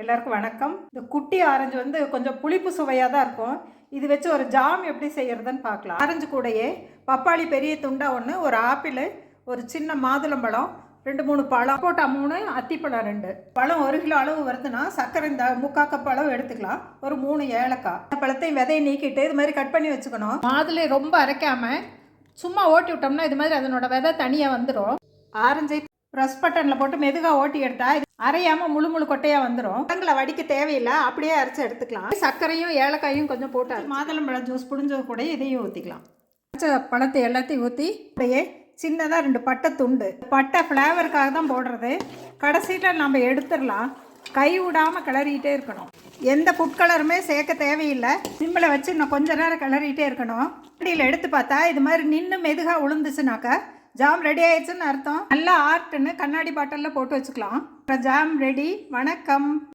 எல்லாருக்கும் வணக்கம். இந்த குட்டி ஆரஞ்சு வந்து கொஞ்சம் புளிப்பு சுவையாக தான் இருக்கும். இது வச்சு ஒரு ஜாம் எப்படி செய்கிறதுன்னு பார்க்கலாம். ஆரஞ்சு கூடையே பப்பாளி பெரிய துண்டா ஒன்று ஒரு ஆப்பிள் ஒரு சின்ன மாதுளம்பழம் ரெண்டு மூணு பழம். போட்டா மூணு அத்திப்பழம் ரெண்டு. பழம் ஒரு கிலோ அளவு வருதுன்னா சர்க்கரை இந்த முக்கா கப் அளவு எடுத்துக்கலாம். ஒரு மூணு ஏலக்காய். பழத்தையும் விதையை நீக்கிட்டு இது மாதிரி கட் பண்ணி வச்சுக்கணும். மாதுளை ரொம்ப அரைக்காம சும்மா ஓட்டி விட்டோம்னா இது மாதிரி அதனோட விதை தனியாக வந்துடும் ஆரஞ்சை ப்ரெஸ் பட்டனில் போட்டு மெதுகாக ஓட்டி எடுத்தா இது அரையாமல் முழு முழு கொட்டையாக வந்துடும் பழங்களை வடிக்க தேவையில்லை அப்படியே அரைச்சி எடுத்துக்கலாம். சர்க்கரையும் ஏலக்காயும் கொஞ்சம் போட்டு மாதுளம்பழம் ஜூஸ் புடிஞ்சது கூட இதையும் ஊற்றிக்கலாம் அரைச்ச பழத்தை எல்லாத்தையும் ஊற்றி அப்படியே சின்னதாக ரெண்டு பட்டை துண்டு. பட்டை ஃப்ளேவருக்காக தான் போடுறது. கடைசியில் நம்ம எடுத்துடலாம். கை விடாமல் கிளறிட்டே இருக்கணும். எந்த ஃபுட் கலருமே சேர்க்க தேவையில்லை. சிம்மில் வச்சு இன்னும் கொஞ்ச நேரம் கிளறிட்டே இருக்கணும். கரண்டியில் எடுத்து பார்த்தா இது மாதிரி நின்று மெதுகாக உளுந்துச்சுனாக்கா ஜாம் ரெடி ஆயிடுச்சுன்னு அர்த்தம். நல்லா ஆர்ட்டுன்னு கண்ணாடி பாட்டிலில் போட்டு வச்சுக்கலாம். அப்புறம் ஜாம் ரெடி வணக்கம்.